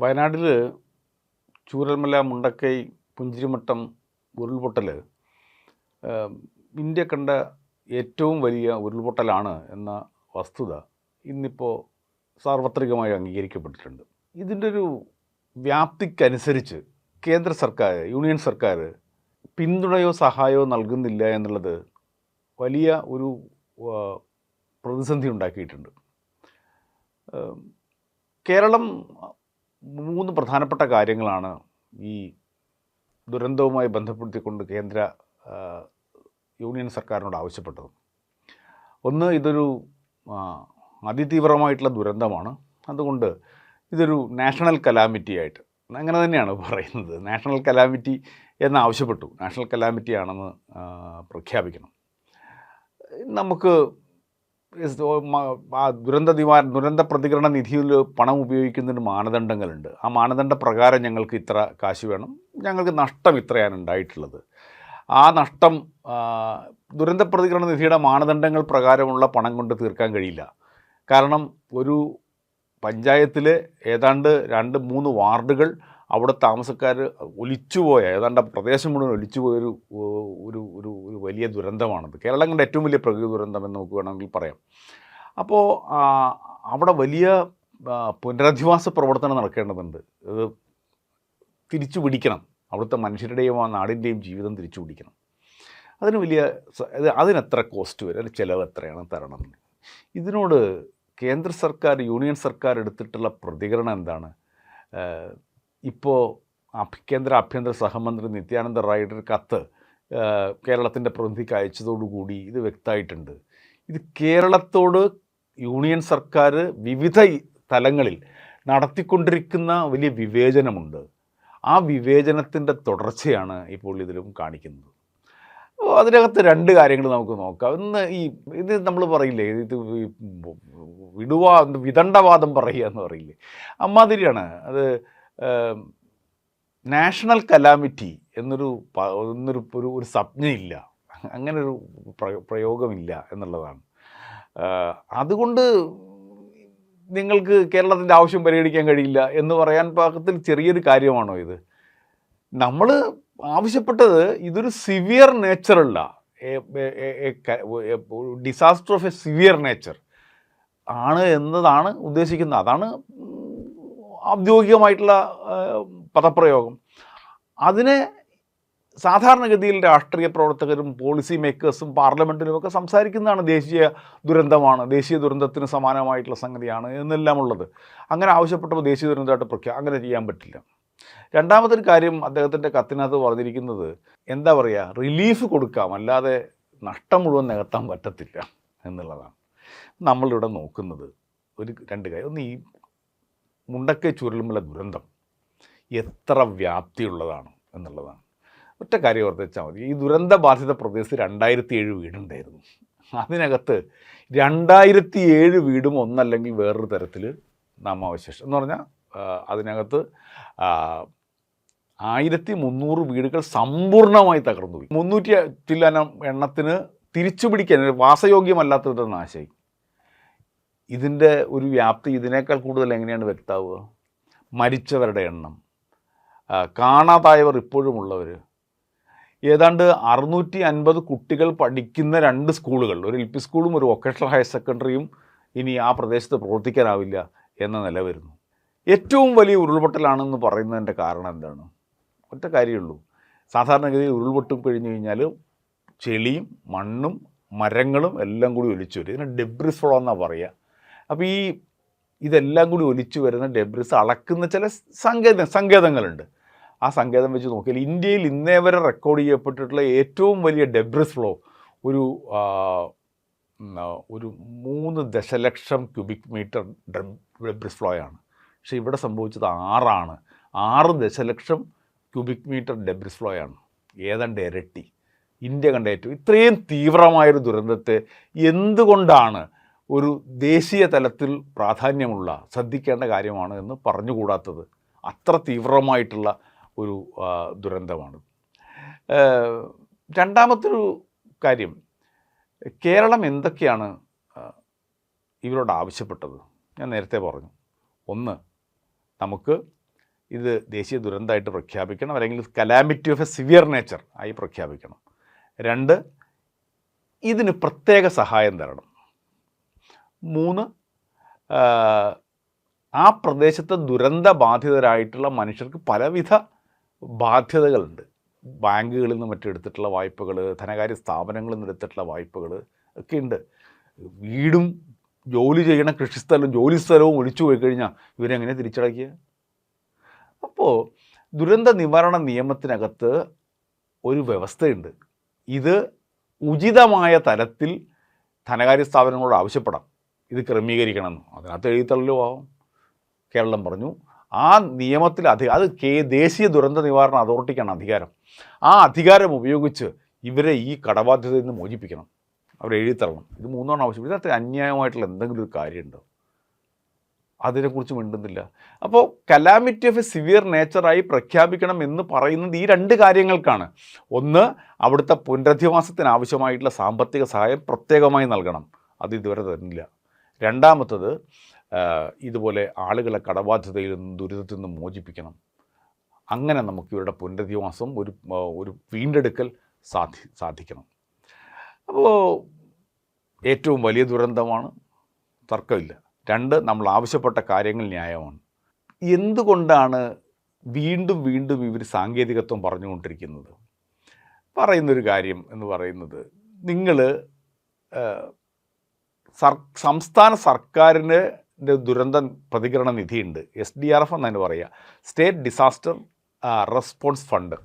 വയനാട്ടിൽ ചൂരൽമല മുണ്ടക്കൈ പുഞ്ചിരിമട്ടം ഉരുൾപൊട്ടൽ ഇന്ത്യ കണ്ട ഏറ്റവും വലിയ ഉരുൾപൊട്ടലാണ് എന്ന വസ്തുത ഇന്നിപ്പോൾ സാർവത്രികമായി അംഗീകരിക്കപ്പെട്ടിട്ടുണ്ട്. ഇതിന്റെ ഒരു വ്യാപ്തിക്കനുസരിച്ച് കേന്ദ്ര സർക്കാർ യൂണിയൻ സർക്കാർ പിന്തുണയോ സഹായമോ നൽകുന്നില്ല എന്നുള്ളത് വലിയ ഒരു പ്രതിസന്ധി ഉണ്ടാക്കിയിട്ടുണ്ട്. കേരളം മൂന്ന് പ്രധാനപ്പെട്ട കാര്യങ്ങളാണ് ഈ ദുരന്തവുമായി ബന്ധപ്പെടുത്തിക്കൊണ്ട് കേന്ദ്ര യൂണിയൻ സർക്കാരിനോട് ആവശ്യപ്പെട്ടത്. ഒന്ന് ഇതൊരു അതിതീവ്രമായിട്ടുള്ള ദുരന്തമാണ്. അതുകൊണ്ട് ഇതൊരു നാഷണൽ കലാമിറ്റി ആയിട്ട് അങ്ങനെ തന്നെയാണ് പറയുന്നത്. നാഷണൽ കലാമിറ്റി എന്ന് ആവശ്യപ്പെട്ടു നാഷണൽ കലാമിറ്റി ആണെന്ന് പ്രഖ്യാപിക്കണം. നമുക്ക് ദുരന്ത നിവാര ദുരന്ത പ്രതികരണ നിധിയിൽ പണം ഉപയോഗിക്കുന്നതിന് മാനദണ്ഡങ്ങളുണ്ട്. ആ മാനദണ്ഡ പ്രകാരം ഞങ്ങൾക്ക് ഇത്ര കാശ് വേണം. ഞങ്ങൾക്ക് നഷ്ടം ഇത്രയാണ് ഉണ്ടായിട്ടുള്ളത്. ആ നഷ്ടം ദുരന്ത പ്രതികരണ നിധിയുടെ മാനദണ്ഡങ്ങൾ പ്രകാരമുള്ള പണം കൊണ്ട് തീർക്കാൻ കഴിയില്ല. കാരണം ഒരു പഞ്ചായത്തിലെ ഏതാണ്ട് രണ്ട് മൂന്ന് വാർഡുകൾ അവിടെ താമസക്കാർ ഒലിച്ചുപോയ ഏതാണ്ട് പ്രദേശം മുഴുവൻ ഒലിച്ചുപോയൊരു ഒരു ഒരു ഒരു വലിയ ദുരന്തമാണത്. കേരളം കണ്ട ഏറ്റവും വലിയ പ്രകൃതി ദുരന്തം എന്ന് നമുക്ക് വേണമെങ്കിൽ പറയാം. അപ്പോൾ അവിടെ വലിയ പുനരധിവാസ പ്രവർത്തനം നടക്കേണ്ടതുണ്ട്. ഇത് തിരിച്ചു പിടിക്കണം. അവിടുത്തെ മനുഷ്യരുടെയും ആ നാടിന്റെയും ജീവിതം തിരിച്ചു പിടിക്കണം. അതിന് വലിയ അതിനെത്ര കോസ്റ്റ് വരും? അതിന് ചിലവ് എത്രയാണ് തരണം? ഇതിനോട് കേന്ദ്ര സർക്കാർ യൂണിയൻ സർക്കാർ എടുത്തിട്ടുള്ള പ്രതികരണം എന്താണ്? ഇപ്പോൾ കേന്ദ്ര ആഭ്യന്തര സഹമന്ത്രി നിത്യാനന്ദ റായിയുടെ കത്ത് കേരളത്തിന്റെ പ്രതിനിധിക്ക് അയച്ചതോടുകൂടി ഇത് വ്യക്തമായിട്ടുണ്ട്. ഇത് കേരളത്തോട് യൂണിയൻ സർക്കാർ വിവിധ തലങ്ങളിൽ നടത്തിക്കൊണ്ടിരിക്കുന്ന വലിയ വിവേചനമുണ്ട്. ആ വിവേചനത്തിന്റെ തുടർച്ചയാണ് ഇപ്പോൾ ഇതിലും കാണിക്കുന്നത്. അതിനകത്ത് രണ്ട് കാര്യങ്ങൾ നമുക്ക് നോക്കാം. ഒന്ന് ഈ ഇത് നമ്മൾ പറയില്ലേ ഇത് വിടുവാ വിദണ്ഡവാദം പറയുക എന്ന് പറയില്ലേ? അമ്മാതിരിയാണ്. അത് നാഷണൽ കലാമിറ്റി എന്നൊരു എന്നൊരു ഒരു ഒരു സംജ്ഞയില്ല അങ്ങനെ ഒരു പ്ര- പ്രയോഗമില്ല എന്നുള്ളതാണ്. അതുകൊണ്ട് നിങ്ങൾക്ക് കേരളത്തിന്റെ ആവശ്യം പരിഗണിക്കാൻ കഴിയില്ല എന്ന് പറയാൻ പാകത്തിൽ ചെറിയൊരു കാര്യമാണോ ഇത്? നമ്മൾ ആവശ്യപ്പെട്ടത് ഇതൊരു severe നേച്ചറല്ല disaster of a severe nature ആണ് എന്നതാണ് ഉദ്ദേശിക്കുന്നത്. അതാണ് ഔദ്യോഗികമായിട്ടുള്ള പദപ്രയോഗം. അതിനെ സാധാരണഗതിയിൽ രാഷ്ട്രീയ പ്രവർത്തകരും പോളിസി മേക്കേഴ്സും പാർലമെന്റിലും ഒക്കെ സംസാരിക്കുന്നതാണ് ദേശീയ ദുരന്തമാണ്. ദേശീയ ദുരന്തത്തിന് സമാനമായിട്ടുള്ള സംഗതിയാണ് എന്നെല്ലാം ഉള്ളത് അങ്ങനെ ആവശ്യപ്പെട്ടപ്പോൾ ദേശീയ ദുരന്തമായിട്ട് പ്രഖ്യാ അങ്ങനെ ചെയ്യാൻ പറ്റില്ല. രണ്ടാമതൊരു കാര്യം അദ്ദേഹത്തിന്റെ കത്തിനകത്ത് പറഞ്ഞിരിക്കുന്നത് എന്താ പറയുക? റിലീഫ് കൊടുക്കാം. അല്ലാതെ നഷ്ടം മുഴുവൻ നികത്താൻ പറ്റത്തില്ല എന്നുള്ളതാണ്. നമ്മളിവിടെ നോക്കുന്നത് ഒരു രണ്ട് കാര്യം. ഒന്ന് ഈ മുണ്ടക്കൈ ചുരുളുമുള്ള ദുരന്തം എത്ര വ്യാപ്തിയുള്ളതാണ് എന്നുള്ളതാണ്. ഒറ്റ കാര്യം ഓർത്തിച്ചാൽ മതി. ഈ ദുരന്ത ബാധിത പ്രദേശത്ത് രണ്ടായിരത്തി ഏഴ് വീടുണ്ടായിരുന്നു. അതിനകത്ത് രണ്ടായിരത്തി ഏഴ് വീടും ഒന്നല്ലെങ്കിൽ വേറൊരു തരത്തിൽ നാമാവശേഷം. എന്ന് പറഞ്ഞാൽ അതിനകത്ത് ആയിരത്തി മുന്നൂറ് വീടുകൾ സമ്പൂർണമായി തകർന്നു മുന്നൂറ്റി ചില്ലാനം എണ്ണത്തിന് തിരിച്ചു പിടിക്കാൻ വാസയോഗ്യമല്ലാത്തത് നാശമായി. ഇതിന്റെ ഒരു വ്യാപ്തി ഇതിനേക്കാൾ കൂടുതൽ എങ്ങനെയാണ് വ്യക്താവുക? മരിച്ചവരുടെ എണ്ണം. കാണാതായവർ ഇപ്പോഴും ഉള്ളവർ ഏതാണ്ട് അറുന്നൂറ്റി അൻപത് കുട്ടികൾ പഠിക്കുന്ന രണ്ട് സ്കൂളുകൾ ഒരു എൽ പി സ്കൂളും ഒരു വൊക്കേഷണൽ ഹയർ സെക്കൻഡറിയും ഇനി ആ പ്രദേശത്ത് പ്രവർത്തിക്കാനാവില്ല എന്ന നില വരുന്നു. ഏറ്റവും വലിയ ഉരുൾപൊട്ടലാണെന്ന് പറയുന്നതിന്റെ കാരണം എന്താണ്? ഒറ്റ കാര്യമുള്ളൂ സാധാരണഗതിയിൽ ഉരുൾപൊട്ടും കഴിഞ്ഞു കഴിഞ്ഞാൽ ചെളിയും മണ്ണും മരങ്ങളും എല്ലാം കൂടി ഒലിച്ചു വരും ഇതിന് ഡെബ്രിസ് ഫ്ലോ എന്നാണ് പറയുക അപ്പോൾ ഈ ഇതെല്ലാം കൂടി ഒലിച്ചു വരുന്ന ഡെബ്രിസ് അളക്കുന്ന ചില സങ്കേത സങ്കേതങ്ങളുണ്ട്. ആ സങ്കേതം വെച്ച് നോക്കിയാൽ ഇന്ത്യയിൽ ഇന്നേ വരെ റെക്കോർഡ് ചെയ്യപ്പെട്ടിട്ടുള്ള ഏറ്റവും വലിയ ഡെബ്രിസ് ഫ്ലോ ഒരു ഒരു മൂന്ന് ദശലക്ഷം ക്യൂബിക് മീറ്റർ ഡെബ്രിസ് ഫ്ലോ ആണ്. പക്ഷേ ഇവിടെ സംഭവിച്ചത് ആറാണ്. ആറ് ദശലക്ഷം ക്യൂബിക് മീറ്റർ ഡെബ്രിസ് ഫ്ലോ ആണ്. ഏതാണ്ട് ഇരട്ടി. ഇന്ത്യ കണ്ട ഏറ്റവും ഇത്രയും തീവ്രമായൊരു ദുരന്തത്തെ എന്തുകൊണ്ടാണ് ഒരു ദേശീയ തലത്തിൽ പ്രാധാന്യമുള്ള ശ്രദ്ധിക്കേണ്ട കാര്യമാണ് എന്ന് പറഞ്ഞുകൂടാത്തത് അത്ര തീവ്രമായിട്ടുള്ള ഒരു ദുരന്തമാണ്. രണ്ടാമത്തൊരു കാര്യം കേരളം എന്തൊക്കെയാണ് ഇവരോട് ആവശ്യപ്പെട്ടത്? ഞാൻ നേരത്തെ പറഞ്ഞു. ഒന്ന് നമുക്ക് ഇത് ദേശീയ ദുരന്തമായിട്ട് പ്രഖ്യാപിക്കണം അല്ലെങ്കിൽ calamity of a severe nature ആയി പ്രഖ്യാപിക്കണം. രണ്ട് ഇതിന് പ്രത്യേക സഹായം തരണം. മൂന്ന് ആ, പ്രദേശത്തെ ദുരന്ത ബാധിതരായിട്ടുള്ള മനുഷ്യർക്ക് പലവിധ ബാധ്യതകളുണ്ട്. ബാങ്കുകളിൽ നിന്ന് മറ്റും എടുത്തിട്ടുള്ള വായ്പകൾ ധനകാര്യ സ്ഥാപനങ്ങളിൽ നിന്ന് എടുത്തിട്ടുള്ള വായ്പകൾ ഒക്കെ ഉണ്ട്. വീടും ജോലി ചെയ്യണ കൃഷിസ്ഥലവും ജോലി സ്ഥലവും ഒഴിച്ചു പോയി കഴിഞ്ഞാൽ ഇവരെങ്ങനെ തിരിച്ചടയ്ക്കുക? അപ്പോൾ ദുരന്ത നിവാരണ നിയമത്തിനകത്ത് ഒരു വ്യവസ്ഥയുണ്ട്. ഇത് ഉചിതമായ തലത്തിൽ ധനകാര്യ സ്ഥാപനങ്ങളോട് ആവശ്യപ്പെടാം. ഇത് ക്രമീകരിക്കണമെന്ന്. അതിനകത്ത് എഴുതിത്തള്ളലോ ആവും. കേരളം പറഞ്ഞു. ആ നിയമത്തിൽ അധി അത് കേ ദേശീയ ദുരന്ത നിവാരണ അതോറിറ്റിക്കാണ് അധികാരം. ആ അധികാരം ഉപയോഗിച്ച് ഇവരെ ഈ കടബാധ്യതയിൽ നിന്ന് മോചിപ്പിക്കണം. അവർ എഴുതിത്തള്ളണം. ഇത് മൂന്നാണ് ആവശ്യം. ഇതിനകത്ത് അന്യായമായിട്ടുള്ള എന്തെങ്കിലും ഒരു കാര്യമുണ്ടോ? അതിനെക്കുറിച്ച് മിണ്ടുന്നില്ല. അപ്പോൾ കലാമിറ്റി ഓഫ് എ സിവിയർ നേച്ചറായി പ്രഖ്യാപിക്കണം എന്ന് പറയുന്നത് ഈ രണ്ട് കാര്യങ്ങൾക്കാണ്. ഒന്ന് അവിടുത്തെ പുനരധിവാസത്തിന് ആവശ്യമായിട്ടുള്ള സാമ്പത്തിക സഹായം പ്രത്യേകമായി നൽകണം. അത് ഇതുവരെ തന്നില്ല. രണ്ടാമത്തത് ഇതുപോലെ ആളുകളെ കടബാധ്യതയിൽ നിന്നും ദുരിതത്തിൽ നിന്നും മോചിപ്പിക്കണം. അങ്ങനെ നമുക്ക് ഇവരുടെ പുനരധിവാസം ഒരു ഒരു വീണ്ടെടുക്കൽ സാധി സാധിക്കണം. അപ്പോൾ ഏറ്റവും വലിയ ദുരന്തമാണ് തർക്കമില്ല. രണ്ട് നമ്മൾ ആവശ്യപ്പെട്ട കാര്യങ്ങൾ ന്യായമാണ്. എന്തുകൊണ്ടാണ് വീണ്ടും വീണ്ടും ഇവർ സാങ്കേതികത്വം പറഞ്ഞുകൊണ്ടിരിക്കുന്നത്? പറയുന്നൊരു കാര്യം എന്ന് പറയുന്നത് നിങ്ങൾ സർ സംസ്ഥാന സർക്കാരിന് ദുരന്ത പ്രതികരണ നിധിയുണ്ട്. എസ് ഡി ആർ എഫ് എന്നതിന് പറയുക. സ്റ്റേറ്റ് ഡിസാസ്റ്റർ റെസ്പോൺസ് ഫണ്ട്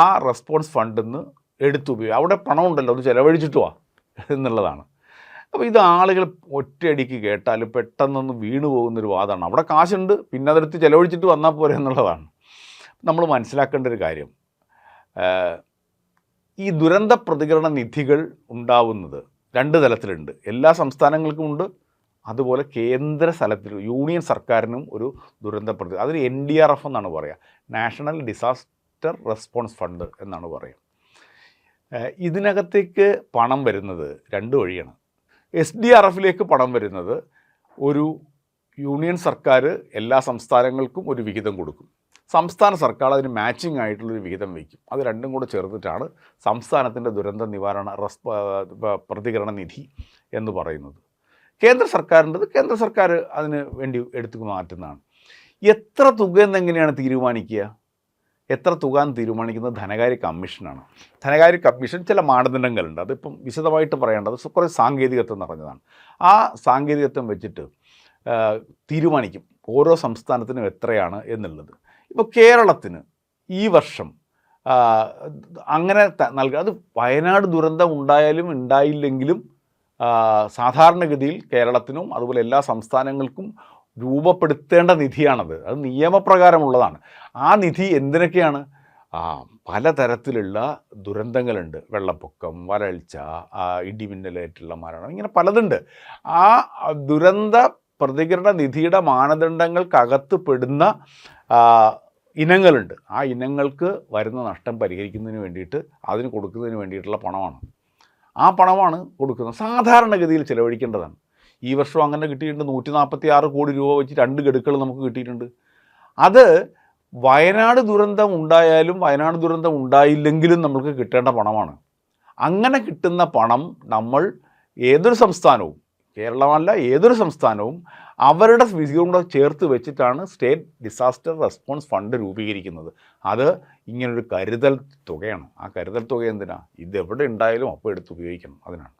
ആ റെസ്പോൺസ് ഫണ്ടിൽ നിന്ന് എടുത്തു ഉപയോഗിക്കും അവിടെ പണമുണ്ടല്ലോ അത് ചിലവഴിച്ചിട്ട് വാ എന്നുള്ളതാണ്. അപ്പോൾ ഇത് ആളുകൾ ഒറ്റയടിക്ക് കേട്ടാൽ പെട്ടെന്നൊന്ന് വീണു പോകുന്നൊരു വാദമാണ്. അവിടെ കാശുണ്ട് പിന്നെ അതെടുത്ത് ചിലവഴിച്ചിട്ട് വന്നാൽ പോരെ എന്നുള്ളതാണ്. നമ്മൾ മനസ്സിലാക്കേണ്ട ഒരു കാര്യം. ഈ ദുരന്ത പ്രതികരണ നിധികൾ ഉണ്ടാവുന്നത് രണ്ട് തലത്തിലുണ്ട്. എല്ലാ സംസ്ഥാനങ്ങൾക്കും ഉണ്ട്. അതുപോലെ കേന്ദ്ര സ്ഥലത്തിൽ യൂണിയൻ സർക്കാരിനും ഒരു ദുരന്ത പ്രതി അതിന് എൻ ഡി ആർ എഫ് എന്നാണ് പറയുക നാഷണൽ ഡിസാസ്റ്റർ റെസ്പോൺസ് ഫണ്ട് എന്നാണ് പറയുക ഇതിനകത്തേക്ക് പണം വരുന്നത് രണ്ട് വഴിയാണ്. എസ് ഡി ആർ എഫിലേക്ക് പണം വരുന്നത് ഒരു യൂണിയൻ സർക്കാർ എല്ലാ സംസ്ഥാനങ്ങൾക്കും ഒരു വിഹിതം കൊടുക്കും. സംസ്ഥാന സർക്കാർ അതിന് മാച്ചിങ് ആയിട്ടുള്ളൊരു വിഹിതം വയ്ക്കും. അത് രണ്ടും കൂടെ ചേർത്തിട്ടാണ് സംസ്ഥാനത്തിന്റെ ദുരന്ത നിവാരണ റെസ്പ പ്രതികരണ നിധി എന്ന് പറയുന്നത്. കേന്ദ്ര സർക്കാരിന്റെത് കേന്ദ്ര സർക്കാർ അതിന് വേണ്ടി എടുത്തു മാറ്റുന്നതാണ്. എത്ര തുക എന്നെങ്ങനെയാണ് തീരുമാനിക്കുക? എത്ര തുക എന്ന് തീരുമാനിക്കുന്നത് ധനകാര്യ കമ്മീഷനാണ്. ധനകാര്യ കമ്മീഷൻ ചില മാനദണ്ഡങ്ങളുണ്ട്. അതിപ്പം വിശദമായിട്ട് പറയേണ്ടത് കുറേ സാങ്കേതികത്വം നിറഞ്ഞതാണ്. ആ സാങ്കേതികത്വം വെച്ചിട്ട് തീരുമാനിക്കും ഓരോ സംസ്ഥാനത്തിനും എത്രയാണ് എന്നുള്ളത്. ഇപ്പോൾ കേരളത്തിന് ഈ വർഷം അങ്ങനെ നൽകുക അത് വയനാട് ദുരന്തം ഉണ്ടായാലും ഉണ്ടായില്ലെങ്കിലും സാധാരണഗതിയിൽ കേരളത്തിനും അതുപോലെ എല്ലാ സംസ്ഥാനങ്ങൾക്കും രൂപപ്പെടുത്തേണ്ട നിധിയാണത്. അത് നിയമപ്രകാരമുള്ളതാണ്. ആ നിധി എന്തിനൊക്കെയാണ്? പലതരത്തിലുള്ള ദുരന്തങ്ങളുണ്ട്. വെള്ളപ്പൊക്കം വരൾച്ച ഇടിമിന്നലേറ്റുള്ള മരണം ഇങ്ങനെ പലതുണ്ട്. ആ ദുരന്ത പ്രതികരണ നിധിയുടെ മാനദണ്ഡങ്ങൾക്കകത്ത് പെടുന്ന ഇനങ്ങളുണ്ട്. ആ ഇനങ്ങൾക്ക് വരുന്ന നഷ്ടം പരിഹരിക്കുന്നതിന് വേണ്ടിയിട്ട് അതിന് കൊടുക്കുന്നതിന് വേണ്ടിയിട്ടുള്ള പണമാണ്. ആ പണമാണ് കൊടുക്കുന്നത്. സാധാരണഗതിയിൽ ചിലവഴിക്കേണ്ടതാണ്. ഈ വർഷം അങ്ങനെ കിട്ടിയിട്ടുണ്ട്. നൂറ്റി നാൽപ്പത്തി ആറ് കോടി രൂപ വെച്ച് രണ്ട് ഗഡുക്കൾ നമുക്ക് കിട്ടിയിട്ടുണ്ട്. അത് വയനാട് ദുരന്തം ഉണ്ടായാലും വയനാട് ദുരന്തം ഉണ്ടായില്ലെങ്കിലും നമുക്ക് കിട്ടേണ്ട പണമാണ്. അങ്ങനെ കിട്ടുന്ന പണം നമ്മൾ ഏതൊരു സംസ്ഥാനവും കേരളമല്ല ഏതൊരു സംസ്ഥാനവും അവരുടെ വിഹിതവും കൂടെ ചേർത്ത് വെച്ചിട്ടാണ് സ്റ്റേറ്റ് ഡിസാസ്റ്റർ റെസ്പോൺസ് ഫണ്ട് രൂപീകരിക്കുന്നത്. അത് ഇങ്ങനൊരു കരുതൽ തുകയാണ്. ആ കരുതൽ തുക എന്തിനാ? ഇത് എവിടെ ഉണ്ടായാലും അപ്പോൾ എടുത്ത് ഉപയോഗിക്കണം അതിനാണ്.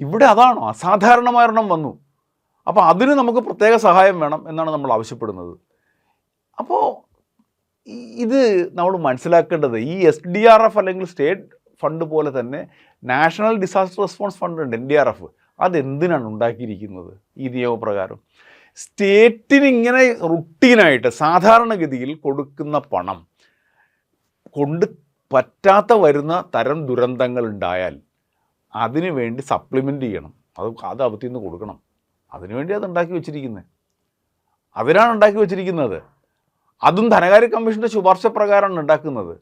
ഇവിടെ അതാണോ? അസാധാരണമായ ഒരെണ്ണം വന്നു. അപ്പോൾ അതിന് നമുക്ക് പ്രത്യേക സഹായം വേണം എന്നാണ് നമ്മൾ ആവശ്യപ്പെടുന്നത്. അപ്പോൾ ഇത് നമ്മൾ മനസ്സിലാക്കേണ്ടത് ഈ എസ് ഡി ആർ എഫ് അല്ലെങ്കിൽ സ്റ്റേറ്റ് ഫണ്ട് പോലെ തന്നെ നാഷണൽ ഡിസാസ്റ്റർ റെസ്പോൺസ് ഫണ്ട് ഉണ്ട് എൻ ഡി ആർ എഫ് അതെന്തിനാണ് ഉണ്ടാക്കിയിരിക്കുന്നത്? ഈ നിയമപ്രകാരം. സ്റ്റേറ്റിന് ഇങ്ങനെ റുട്ടീനായിട്ട് സാധാരണഗതിയിൽ കൊടുക്കുന്ന പണം കൊണ്ട് പറ്റാത്ത വരുന്ന തരം ദുരന്തങ്ങൾ ഉണ്ടായാൽ അതിന് വേണ്ടി സപ്ലിമെന്റ് ചെയ്യണം. അത് അത് അവത്തിൽ നിന്ന് കൊടുക്കണം. അതിനുവേണ്ടി അത് ഉണ്ടാക്കി വെച്ചിരിക്കുന്നത്. അതിനാണ് ഉണ്ടാക്കി വെച്ചിരിക്കുന്നത്. അതും ധനകാര്യ കമ്മീഷന്റെ ശുപാർശ പ്രകാരമാണ് ഉണ്ടാക്കുന്നത്.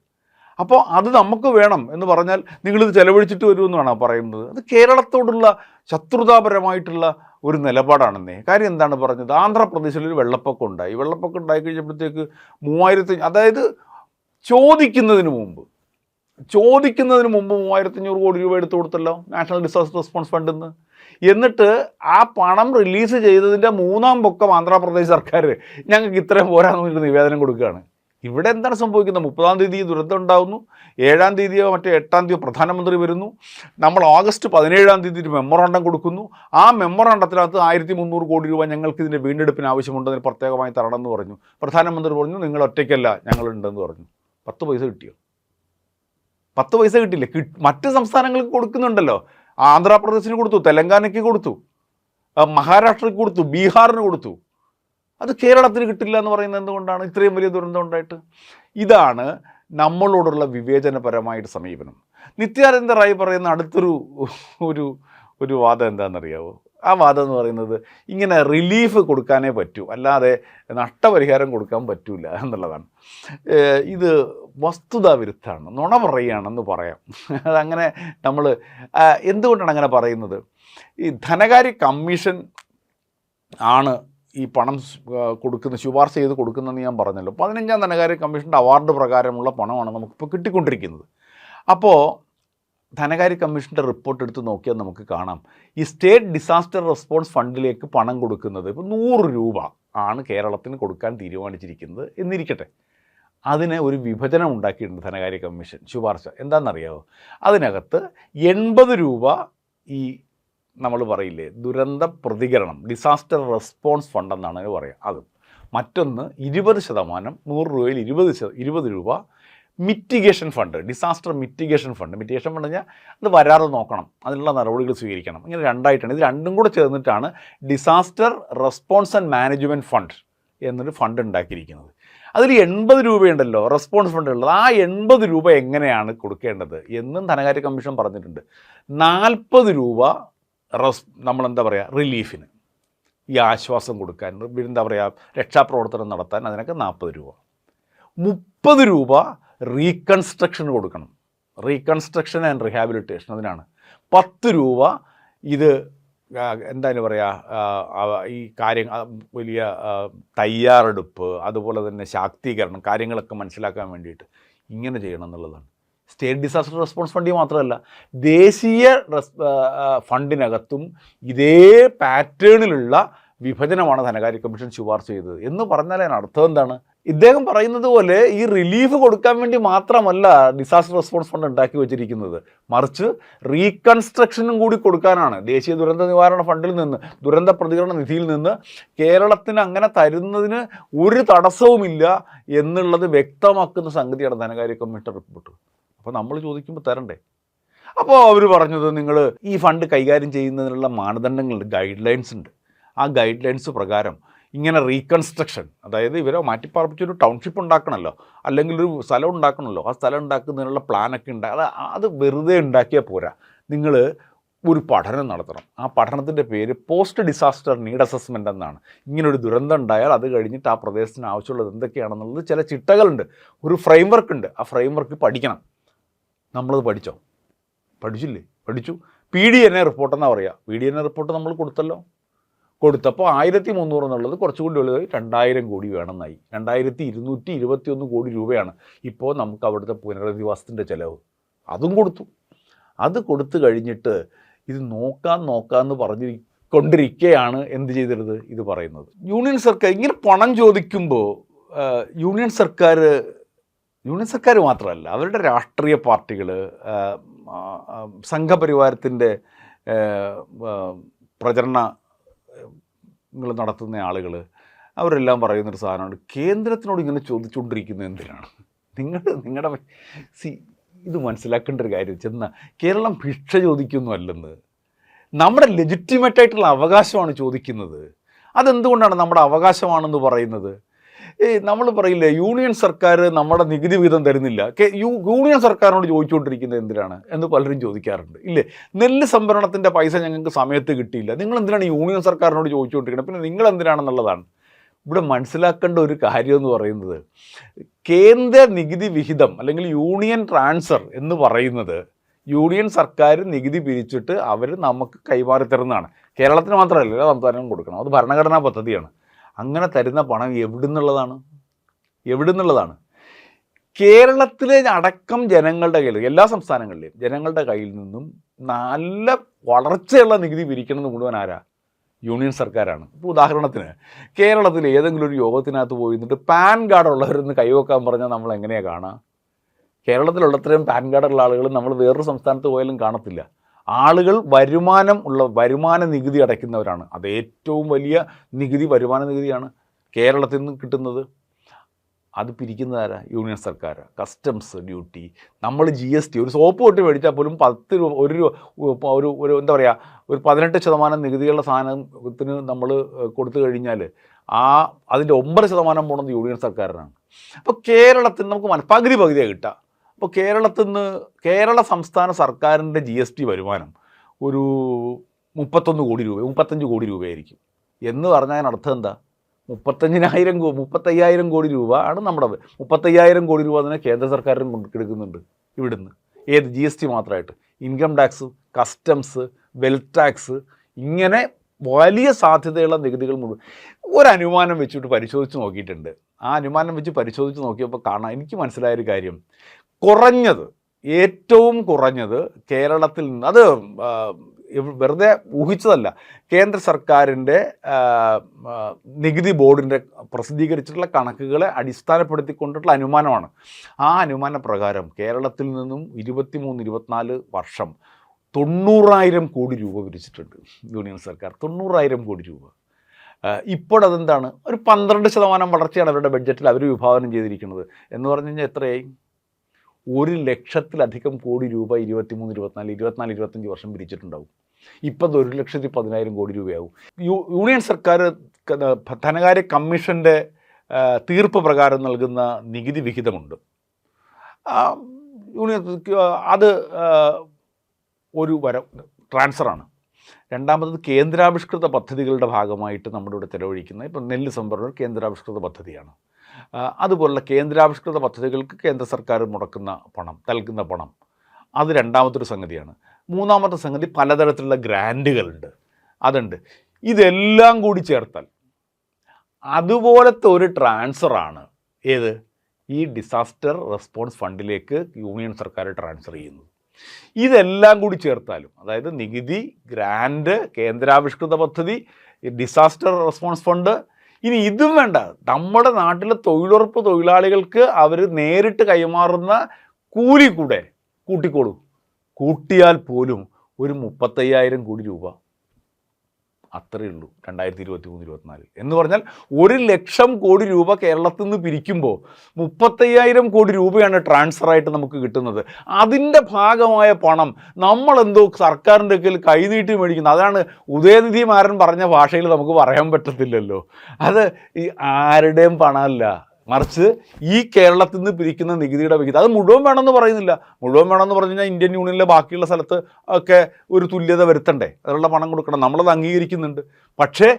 അപ്പോൾ അത് നമുക്ക് വേണം എന്ന് പറഞ്ഞാൽ നിങ്ങളിത് ചെലവഴിച്ചിട്ട് വരുമെന്നാണ് പറയുന്നത്. അത് കേരളത്തോടുള്ള ശത്രുതാപരമായിട്ടുള്ള ഒരു നിലപാടാണെന്നേ. കാര്യം എന്താണ് പറഞ്ഞത്? ആന്ധ്രാപ്രദേശിൽ ഒരു വെള്ളപ്പൊക്കം ഉണ്ടായി. വെള്ളപ്പൊക്കം ഉണ്ടായി കഴിഞ്ഞപ്പോഴത്തേക്ക് മൂവായിരത്തി അതായത് ചോദിക്കുന്നതിന് മുമ്പ് ചോദിക്കുന്നതിന് മുമ്പ് മൂവായിരത്തി അഞ്ഞൂറ് കോടി രൂപ എടുത്തു കൊടുത്തല്ലോ നാഷണൽ ഡിസാസ്റ്റർ റെസ്പോൺസ് ഫണ്ടിൽ നിന്ന് എന്നിട്ട് ആ പണം റിലീസ് ചെയ്തതിന്റെ മൂന്നാം പൊക്കം ആന്ധ്രാപ്രദേശ് സർക്കാർ ഞങ്ങൾക്ക് ഇത്രയും പോരാന്ന് പറഞ്ഞിട്ട് നിവേദനം കൊടുക്കുകയാണ്. ഇവിടെ എന്താണ് സംഭവിക്കുന്നത്? മുപ്പതാം തീയതി ദുരന്തം ഉണ്ടാകുന്നു ഏഴാം തീയതിയോ മറ്റേ എട്ടാം തീയതിയോ പ്രധാനമന്ത്രി വരുന്നു. നമ്മൾ ഓഗസ്റ്റ് പതിനേഴാം തീയതി ഒരു മെമ്മോറാണ്ടം കൊടുക്കുന്നു. ആ മെമ്മോറാണ്ടത്തിനകത്ത് ആയിരത്തി മുന്നൂറ് കോടി രൂപ ഞങ്ങൾക്ക് ഇതിന്റെ വീണ്ടെടുപ്പിന് ആവശ്യമുണ്ടെന്ന് പ്രത്യേകമായി തരണമെന്ന് പറഞ്ഞു. പ്രധാനമന്ത്രി പറഞ്ഞു നിങ്ങൾ ഒറ്റയ്ക്കല്ല ഞങ്ങളുണ്ടെന്ന് പറഞ്ഞു. പത്ത് പൈസ കിട്ടിയോ? പത്ത് പൈസ കിട്ടില്ല മറ്റ് സംസ്ഥാനങ്ങൾക്ക് കൊടുക്കുന്നുണ്ടല്ലോ. ആന്ധ്രാപ്രദേശിന് കൊടുത്തു തെലങ്കാനയ്ക്ക് കൊടുത്തു മഹാരാഷ്ട്രയ്ക്ക് കൊടുത്തു ബീഹാറിന് കൊടുത്തു. അത് കേരളത്തിന് കിട്ടില്ല എന്ന് പറയുന്നത് എന്തുകൊണ്ടാണ്? ഇത്രയും വലിയ ദുരന്തം ഉണ്ടായിട്ട്? ഇതാണ് നമ്മളോടുള്ള വിവേചനപരമായിട്ട് സമീപനം. നിത്യാനന്ദ റായ് പറയുന്ന അടുത്തൊരു ഒരു ഒരു വാദം എന്താണെന്നറിയാവോ? ആ വാദം എന്ന് പറയുന്നത് ഇങ്ങനെ റിലീഫ് കൊടുക്കാനേ പറ്റൂ. അല്ലാതെ നഷ്ടപരിഹാരം കൊടുക്കാൻ പറ്റൂല എന്നുള്ളതാണ്. ഇത് വസ്തുതാ വിരുദ്ധമാണ്. നുണ പറയുകയാണെന്ന് പറയാം. അതങ്ങനെ നമ്മൾ എന്തുകൊണ്ടാണ് അങ്ങനെ പറയുന്നത്? ഈ ധനകാര്യ കമ്മീഷൻ ആണ് ഈ പണം കൊടുക്കുന്ന ശുപാർശ ചെയ്ത് കൊടുക്കുന്നതെന്ന് ഞാൻ പറഞ്ഞല്ലോ. പതിനഞ്ചാം ധനകാര്യ കമ്മീഷന്റെ അവാർഡ് പ്രകാരമുള്ള പണമാണ് നമുക്കിപ്പോൾ കിട്ടിക്കൊണ്ടിരിക്കുന്നത്. അപ്പോൾ ധനകാര്യ കമ്മീഷന്റെ റിപ്പോർട്ട് എടുത്ത് നോക്കിയാൽ നമുക്ക് കാണാം. ഈ സ്റ്റേറ്റ് ഡിസാസ്റ്റർ റെസ്പോൺസ് ഫണ്ടിലേക്ക് പണം കൊടുക്കുന്നത് ഇപ്പോൾ നൂറ് രൂപ ആണ് കേരളത്തിന് കൊടുക്കാൻ തീരുമാനിച്ചിരിക്കുന്നത് എന്നിരിക്കട്ടെ. അതിന് ഒരു വിഭജനം ഉണ്ടാക്കിയിട്ടുണ്ട് ധനകാര്യ കമ്മീഷൻ ശുപാർശ. എന്താണെന്നറിയാമോ അതിനകത്ത് എൺപത് രൂപ ഈ നമ്മൾ പറയില്ലേ? ദുരന്ത പ്രതികരണം ഡിസാസ്റ്റർ റെസ്പോൺസ് ഫണ്ട് എന്നാണ് പറയുക. അത്. മറ്റൊന്ന് ഇരുപത് ശതമാനം നൂറ് രൂപയിൽ ഇരുപത് ഇരുപത് രൂപ mitigation fund disaster mitigation fund mitigation fund കഴിഞ്ഞാൽ അത് വരാതെ നോക്കണം. അതിനുള്ള നടപടികൾ സ്വീകരിക്കണം. ഇങ്ങനെ രണ്ടായിട്ടാണ്. ഇത് രണ്ടും കൂടെ ചേർന്നിട്ടാണ് disaster response and management fund എന്നൊരു ഫണ്ട് ഉണ്ടാക്കിയിരിക്കുന്നത്. അതിൽ എൺപത് രൂപയുണ്ടല്ലോ റെസ്പോൺസ് ഫണ്ട് ഉള്ളത്. ആ എൺപത് രൂപ എങ്ങനെയാണ് കൊടുക്കേണ്ടത് എന്നും ധനകാര്യ കമ്മീഷൻ പറഞ്ഞിട്ടുണ്ട്. നാൽപ്പത് രൂപ റെസ് നമ്മളെന്താ പറയുക റിലീഫിന് ഈ ആശ്വാസം കൊടുക്കാൻ എന്താ പറയുക രക്ഷാപ്രവർത്തനം നടത്താൻ അതിനൊക്കെ നാൽപ്പത് രൂപ. മുപ്പത് രൂപ റീകൺസ്ട്രക്ഷന് കൊടുക്കണം. റീകൺസ്ട്രക്ഷൻ ആൻഡ് റിഹാബിലിറ്റേഷൻ അതിനാണ്. പത്ത് രൂപ ഇത് എന്താണ് പറയുക ഈ കാര്യങ്ങൾ വലിയ തയ്യാറെടുപ്പ് അതുപോലെ തന്നെ ശാക്തീകരണം കാര്യങ്ങളൊക്കെ മനസ്സിലാക്കാൻ വേണ്ടിയിട്ട് ഇങ്ങനെ ചെയ്യണം എന്നുള്ളതാണ്. സ്റ്റേറ്റ് ഡിസാസ്റ്റർ റെസ്പോൺസ് ഫണ്ടിൽ മാത്രമല്ല ദേശീയ ഫണ്ടിനകത്തും ഇതേ പാറ്റേണിലുള്ള വിഭജനമാണ് ധനകാര്യ കമ്മീഷൻ ശുപാർശ ചെയ്തത്. എന്ന് പറഞ്ഞാൽ അതിന് അർത്ഥം എന്താണ്? ഇദ്ദേഹം പറയുന്നത് പോലെ ഈ റിലീഫ് കൊടുക്കാൻ വേണ്ടി മാത്രമല്ല ഡിസാസ്റ്റർ റെസ്പോൺസ് ഫണ്ട് ഉണ്ടാക്കി വെച്ചിരിക്കുന്നത്. മറിച്ച് റീകൺസ്ട്രക്ഷനും കൂടി കൊടുക്കാനാണ്. ദേശീയ ദുരന്ത നിവാരണ ഫണ്ടിൽ നിന്ന് ദുരന്ത പ്രതികരണ നിധിയിൽ നിന്ന് കേരളത്തിന് അങ്ങനെ തരുന്നതിന് ഒരു തടസ്സവുമില്ല എന്നുള്ളത് വ്യക്തമാക്കുന്ന സംഗതിയാണ് ധനകാര്യ കമ്മീഷൻ റിപ്പോർട്ട്. അപ്പോൾ നമ്മൾ ചോദിക്കുമ്പോൾ തരണ്ടേ? അപ്പോൾ അവർ പറഞ്ഞത് നിങ്ങൾ ഈ ഫണ്ട് കൈകാര്യം ചെയ്യുന്നതിനുള്ള മാനദണ്ഡങ്ങളുണ്ട് ഗൈഡ് ലൈൻസ് ഉണ്ട്. ആ ഗൈഡ് ലൈൻസ് പ്രകാരം ഇങ്ങനെ റീകൺസ്ട്രക്ഷൻ അതായത് ഇവരെ മാറ്റിപ്പാർപ്പിച്ചൊരു ടൗൺഷിപ്പ് ഉണ്ടാക്കണമല്ലോ അല്ലെങ്കിൽ ഒരു സ്ഥലം ഉണ്ടാക്കണമല്ലോ ആ സ്ഥലം ഉണ്ടാക്കുന്നതിനുള്ള പ്ലാനൊക്കെ ഉണ്ട്. അത് അത് വെറുതെ ഉണ്ടാക്കിയാൽ പോരാ. നിങ്ങൾ ഒരു പഠനം നടത്തണം. ആ പഠനത്തിന്റെ പേര് പോസ്റ്റ് ഡിസാസ്റ്റർ നീഡ് അസസ്മെന്റ് എന്നാണ്. ഇങ്ങനൊരു ദുരന്തം ഉണ്ടായാൽ അത് കഴിഞ്ഞിട്ട് ആ പ്രദേശത്തിന് ആവശ്യമുള്ളത് എന്തൊക്കെയാണെന്നുള്ളത് ചില ചിട്ടകളുണ്ട്. ഒരു ഫ്രെയിം വർക്ക് ഉണ്ട്. ആ ഫ്രെയിം വർക്ക് പഠിക്കണം. നമ്മളത് പഠിച്ചോ? പഠിച്ചില്ലേ? പഠിച്ചു. P D N A report പറയുക P D N A report നമ്മൾ കൊടുത്തല്ലോ. കൊടുത്തപ്പോൾ ആയിരത്തി മുന്നൂറ് എന്നുള്ളത് കുറച്ചുകൂടി വലുതായി രണ്ടായിരം കോടി വേണമെന്നായി. രണ്ടായിരത്തി ഇരുന്നൂറ്റി ഇരുപത്തി ഒന്ന് കോടി രൂപയാണ് ഇപ്പോൾ നമുക്ക് അവിടുത്തെ പുനരധിവാസത്തിന്റെ ചിലവ്. അതും കൊടുത്തു. അത് കൊടുത്തു കഴിഞ്ഞിട്ട് ഇത് നോക്കാൻ നോക്കാമെന്ന് പറഞ്ഞ് കൊണ്ടിരിക്കുകയാണ് എന്ത് ചെയ്തിരുന്നത് ഇത് പറയുന്നത്. യൂണിയൻ സർക്കാർ ഇങ്ങനെ പണം ചോദിക്കുമ്പോൾ യൂണിയൻ സർക്കാർ യൂണിയൻ സർക്കാർ മാത്രമല്ല അവരുടെ രാഷ്ട്രീയ പാർട്ടികൾ സംഘപരിവാരത്തിന്റെ പ്രചരണങ്ങൾ നടത്തുന്ന ആളുകൾ അവരെല്ലാം പറയുന്നൊരു സാധനമാണ് കേന്ദ്രത്തിനോട് ഇങ്ങനെ ചോദിച്ചുകൊണ്ടിരിക്കുന്നത് എന്തിനാണ്? നിങ്ങൾ നിങ്ങളുടെ സി ഇത് മനസ്സിലാക്കേണ്ട ഒരു കാര്യം ചെന്ന കേരളം ഭിക്ഷ ചോദിക്കുന്നതല്ലെന്ന്. നമ്മുടെ ലെജിറ്റിമേറ്റ് ആയിട്ടുള്ള അവകാശമാണ് ചോദിക്കുന്നത്. അതെന്തുകൊണ്ടാണ് നമ്മുടെ അവകാശമാണെന്ന് പറയുന്നത്? ഏ നമ്മൾ പറയില്ലേ യൂണിയൻ സർക്കാർ നമ്മുടെ നികുതി വിഹിതം തരുന്നില്ല. യൂണിയൻ സർക്കാരിനോട് ചോദിച്ചുകൊണ്ടിരിക്കുന്നത് എന്തിനാണ് എന്ന് പലരും ചോദിക്കാറുണ്ട്. ഇല്ലേ? നെല്ല് സംഭരണത്തിന്റെ പൈസ ഞങ്ങൾക്ക് സമയത്ത് കിട്ടിയില്ല. നിങ്ങൾ എന്തിനാണ് യൂണിയൻ സർക്കാരിനോട് ചോദിച്ചുകൊണ്ടിരിക്കുന്നത്? പിന്നെ നിങ്ങൾ എന്തിനാണെന്നുള്ളതാണ് ഇവിടെ മനസ്സിലാക്കേണ്ട ഒരു കാര്യം എന്ന് പറയുന്നത് കേന്ദ്ര നികുതി വിഹിതം അല്ലെങ്കിൽ യൂണിയൻ ട്രാൻസ്ഫർ എന്ന് പറയുന്നത് യൂണിയൻ സർക്കാർ നികുതി പിരിച്ചിട്ട് അവർ നമുക്ക് കൈമാറി തരുന്നതാണ്. കേരളത്തിന് മാത്രമല്ല എല്ലാ സംസ്ഥാനവും കൊടുക്കണം. അത് ഭരണഘടനാ പദ്ധതിയാണ്. അങ്ങനെ തരുന്ന പണം എവിടുന്നുള്ളതാണ്? എവിടുന്നുള്ളതാണ്? കേരളത്തിലെ അടക്കം ജനങ്ങളുടെ കയ്യിൽ എല്ലാ സംസ്ഥാനങ്ങളിലെയും ജനങ്ങളുടെ കയ്യിൽ നിന്നും നല്ല വളർച്ചയുള്ള നികുതി പിരിക്കണമെന്ന് മുഴുവൻ ആരാ? യൂണിയൻ സർക്കാരാണ്. ഇപ്പോൾ ഉദാഹരണത്തിന് കേരളത്തിൽ ഏതെങ്കിലും ഒരു യോഗത്തിനകത്ത് പോയി നിന്നിട്ട് പാൻ കാർഡ് ഉള്ളവരെന്ന് കൈവക്കാൻ പറഞ്ഞാൽ നമ്മൾ എങ്ങനെയാണ് കാണുക കേരളത്തിലുള്ളത്രയും പാൻ കാർഡുള്ള ആളുകൾ നമ്മൾ വേറൊരു സംസ്ഥാനത്ത് പോയാലും കാണത്തില്ല. ആളുകൾ വരുമാനം ഉള്ള വരുമാന നികുതി അടയ്ക്കുന്നവരാണ്. അത് ഏറ്റവും വലിയ നികുതി വരുമാന നികുതിയാണ് കേരളത്തിൽ നിന്ന് കിട്ടുന്നത്. അത് പിരിക്കുന്നതാരാ യൂണിയൻ സർക്കാർ. Customs duty. നമ്മൾ ജി എസ് ടി ഒരു സോപ്പ് പൊട്ടി മേടിച്ചാൽ പോലും പത്ത് രൂപ ഒരു രൂപ ഒരു ഒരു എന്താ പറയുക ഒരു പതിനെട്ട് ശതമാനം നികുതിയുള്ള സാധനത്തിന് നമ്മൾ കൊടുത്തു കഴിഞ്ഞാൽ ആ അതിന്റെ ഒമ്പത് ശതമാനം പോണത് യൂണിയൻ സർക്കാരിനാണ്. അപ്പോൾ കേരളത്തിൽ നമുക്ക് പകുതി പകുതിയാണ് കിട്ടുക. അപ്പോൾ കേരളത്തിൽ നിന്ന് കേരള സംസ്ഥാന സർക്കാരിന്റെ ജി എസ് ടി വരുമാനം ഒരു മുപ്പത്തൊന്ന് കോടി രൂപ മുപ്പത്തഞ്ച് കോടി രൂപയായിരിക്കും. എന്ന് പറഞ്ഞാൽ അർത്ഥം എന്താ? മുപ്പത്തഞ്ചിനായിരം കോ മുപ്പത്തയ്യായിരം കോടി രൂപ ആണ് നമ്മുടെ മുപ്പത്തയ്യായിരം കോടി രൂപ തന്നെ കേന്ദ്ര സർക്കാരിനും കൊണ്ടെടുക്കുന്നുണ്ട് ഇവിടുന്ന്. ഏത് ജി എസ് ടി മാത്രമായിട്ട്? Income tax customs wealth tax ഇങ്ങനെ വലിയ സാധ്യതയുള്ള നികുതികൾ മുഴുവൻ ഒരു അനുമാനം വെച്ചിട്ട് പരിശോധിച്ച് നോക്കിയിട്ടുണ്ട്. ആ അനുമാനം വെച്ച് പരിശോധിച്ച് നോക്കിയപ്പോൾ കാണാൻ എനിക്ക് മനസ്സിലായൊരു കാര്യം. കുറഞ്ഞത് ഏറ്റവും കുറഞ്ഞത് കേരളത്തിൽ നിന്ന് അത് വെറുതെ ഊഹിച്ചതല്ല. കേന്ദ്ര സർക്കാരിന്റെ നികുതി ബോർഡിന്റെ പ്രസിദ്ധീകരിച്ചിട്ടുള്ള കണക്കുകളെ അടിസ്ഥാനപ്പെടുത്തിക്കൊണ്ടിട്ടുള്ള അനുമാനമാണ്. ആ അനുമാന പ്രകാരം കേരളത്തിൽ നിന്നും ഇരുപത്തിമൂന്ന് ഇരുപത്തിനാല് വർഷം തൊണ്ണൂറായിരം കോടി രൂപ പിരിച്ചിട്ടുണ്ട് യൂണിയൻ സർക്കാർ. തൊണ്ണൂറായിരം കോടി രൂപ. ഇപ്പോൾ ഇപ്പോഴതെന്താണ് ഒരു പന്ത്രണ്ട് ശതമാനം വളർച്ചയാണ് അവരുടെ ബഡ്ജറ്റിൽ അവർ വിഭാവനം ചെയ്തിരിക്കുന്നത്. എന്ന് പറഞ്ഞു കഴിഞ്ഞാൽ എത്രയായി? ഒരു ലക്ഷത്തിലധികം കോടി രൂപ ഇരുപത്തിമൂന്ന് ഇരുപത്തിനാല് ഇരുപത്തിനാല് ഇരുപത്തഞ്ച് വർഷം പിരിച്ചിട്ടുണ്ടാവും. ഇപ്പം ഒരു ലക്ഷത്തി പതിനായിരം കോടി രൂപയാവും. യൂണിയൻ സർക്കാർ ധനകാര്യ കമ്മീഷന്റെ തീർപ്പ് പ്രകാരം നൽകുന്ന നികുതി വിഹിതമുണ്ട്. യൂണിയൻ അത് ഒരു വര ട്രാൻസ്ഫറാണ്. രണ്ടാമത് കേന്ദ്രാവിഷ്കൃത പദ്ധതികളുടെ ഭാഗമായിട്ട് നമ്മുടെ ഇവിടെ ചെലവഴിക്കുന്ന ഇപ്പം നെല്ല് സംഭരണം കേന്ദ്രാവിഷ്കൃത പദ്ധതിയാണ്. അതുപോലുള്ള കേന്ദ്രാവിഷ്കൃത പദ്ധതികൾക്ക് കേന്ദ്ര സർക്കാർ മുടക്കുന്ന പണം നൽകുന്ന പണം. അത് രണ്ടാമത്തെ ഒരു സംഗതിയാണ്. മൂന്നാമത്തെ സംഗതി പലതരത്തിലുള്ള ഗ്രാൻഡുകളുണ്ട് അതുണ്ട്. ഇതെല്ലാം കൂടി ചേർത്താൽ അതുപോലത്തെ ഒരു ട്രാൻസ്ഫറാണ് ഏത്? ഈ ഡിസാസ്റ്റർ റെസ്പോൺസ് ഫണ്ടിലേക്ക് യൂണിയൻ സർക്കാർ ട്രാൻസ്ഫർ ചെയ്യുന്നത്. ഇതെല്ലാം കൂടി ചേർത്താലും അതായത് നികുതി ഗ്രാൻഡ് കേന്ദ്രാവിഷ്കൃത പദ്ധതി ഡിസാസ്റ്റർ റെസ്പോൺസ് ഫണ്ട് ഇനി ഇതും വേണ്ട. നമ്മുടെ നാട്ടിലെ തൊഴിലുറപ്പ് തൊഴിലാളികൾക്ക് അവർ നേരിട്ട് കൈമാറുന്ന കൂലി കൂടെ കൂട്ടിക്കോളൂ കൂട്ടിയാൽ പോലും ഒരു മുപ്പത്തയ്യായിരം കോടി രൂപ. അത്രയേ ഉള്ളൂ രണ്ടായിരത്തി ഇരുപത്തി മൂന്ന് ഇരുപത്തിനാല്. എന്ന് പറഞ്ഞാൽ ഒരു ലക്ഷം കോടി രൂപ കേരളത്തിൽ നിന്ന് പിരിക്കുമ്പോൾ മുപ്പത്തയ്യായിരം കോടി രൂപയാണ് ട്രാൻസ്ഫറായിട്ട് നമുക്ക് കിട്ടുന്നത്. അതിന്റെ ഭാഗമായ പണം നമ്മളെന്തോ സർക്കാരിന്റെ കയ്യിൽ കൈനീട്ടി മേടിക്കുന്നത് അതാണ് ഉദയനിധി മാരൻ പറഞ്ഞ ഭാഷയിൽ നമുക്ക് പറയാൻ പറ്റത്തില്ലല്ലോ. അത് ഈ ആരുടെയും പണമല്ല. മറിച്ച് ഈ കേരളത്തിൽ നിന്ന് പിരിക്കുന്ന നികുതിയുടെ വിഹിതം. അത് മുഴുവൻ വേണമെന്ന് പറയുന്നില്ല. മുഴുവൻ വേണമെന്ന് പറഞ്ഞു കഴിഞ്ഞാൽ ഇന്ത്യൻ യൂണിയനിലെ ബാക്കിയുള്ള സ്ഥലത്ത് ഒക്കെ ഒരു തുല്യത വരുത്തണ്ടേ? അതിനുള്ള പണം കൊടുക്കണം. നമ്മളത് അംഗീകരിക്കുന്നുണ്ട്. പക്ഷേ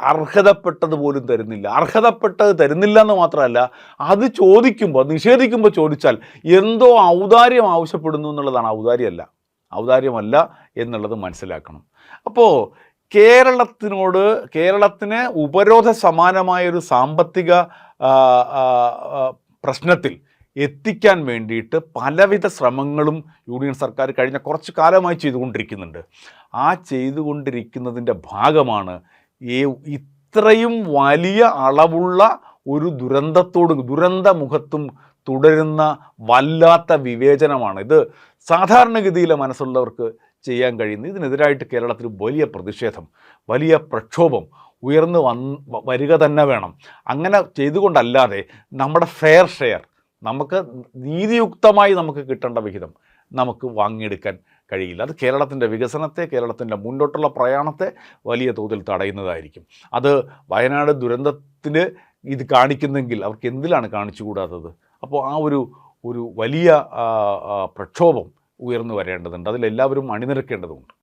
അർഹതപ്പെട്ടത് പോലും തരുന്നില്ല. അർഹതപ്പെട്ടത് തരുന്നില്ല എന്ന് മാത്രമല്ല അത് ചോദിക്കുമ്പോൾ നിഷേധിക്കുമ്പോൾ ചോദിച്ചാൽ എന്തോ ഔദാര്യം ആവശ്യപ്പെടുന്നു എന്നുള്ളതാണ്. ഔദാര്യമല്ല. ഔദാര്യമല്ല എന്നുള്ളത് മനസ്സിലാക്കണം. അപ്പോൾ കേരളത്തിനോട് കേരളത്തിന് ഉപരോധ സമാനമായൊരു സാമ്പത്തിക പ്രശ്നത്തിൽ എത്തിക്കാൻ വേണ്ടിയിട്ട് പലവിധ ശ്രമങ്ങളും യൂണിയൻ സർക്കാർ കഴിഞ്ഞ കുറച്ച് കാലമായി ചെയ്തുകൊണ്ടിരിക്കുന്നുണ്ട്. ആ ചെയ്തുകൊണ്ടിരിക്കുന്നതിന്റെ ഭാഗമാണ് ഈ ഇത്രയും വലിയ അളവുള്ള ഒരു ദുരന്തത്തോട് ദുരന്ത മുഖത്തും തുടരുന്ന വല്ലാത്ത വിവേചനമാണ്. ഇത് സാധാരണഗതിയിലെ മനസ്സുള്ളവർക്ക് ചെയ്യാൻ കഴിയുന്നത് ഇതിനെതിരായിട്ട് കേരളത്തിൽ വലിയ പ്രതിഷേധം വലിയ പ്രക്ഷോഭം ഉയർന്നു വന്ന് വരിക തന്നെ വേണം. അങ്ങനെ ചെയ്തുകൊണ്ടല്ലാതെ നമ്മുടെ ഫെയർ ഷെയർ നമുക്ക് നീതിയുക്തമായി നമുക്ക് കിട്ടേണ്ട വിഹിതം നമുക്ക് വാങ്ങിയെടുക്കാൻ കഴിയില്ല. അത് കേരളത്തിന്റെ വികസനത്തെ കേരളത്തിന്റെ മുന്നോട്ടുള്ള പ്രയാണത്തെ വലിയ തോതിൽ തടയുന്നതായിരിക്കും. അത് വയനാട് ദുരന്തത്തിന് ഇത് കാണിക്കുന്നെങ്കിൽ അവർക്ക് എന്തിലാണ് കാണിച്ചുകൂടാത്തത്? അപ്പോൾ ആ ഒരു ഒരു വലിയ പ്രക്ഷോഭം ഉയർന്നു വരേണ്ടതുണ്ട്. അതിലെല്ലാവരും അണിനിരക്കേണ്ടതുണ്ട്.